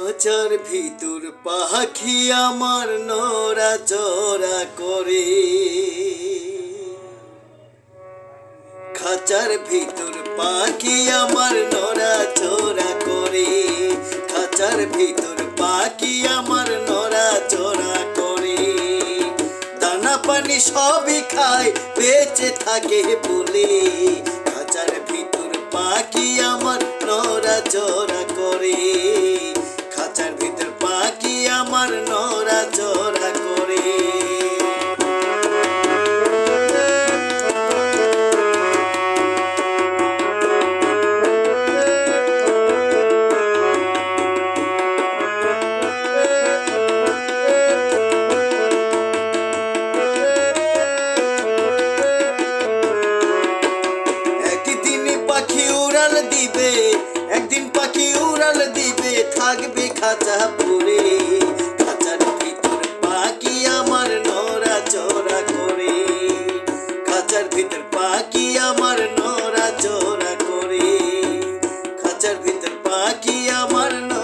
খাঁচার ভিতর পাখি আমার নড়া চড়া করে। খাঁচার ভিতর পাখি আমার নড়া চড়া করে। খাঁচার ভিতর পাখি আমার নড়া চড়া করে। দানা পানি সবই খায়, বেঁচে থাকে বলে। খাঁচার ভিতর পাখি আমার নড়া চড়া করে। আমার নড়া চড়া করে দিবে খাঁচা পুরে, খাঁচার ভিতর পাখি আমার নরা চোরা করে। খাঁচার ভিতর পাখি আমার নরা চোরা করে। খাঁচার ভিতর পাখি আমার নরা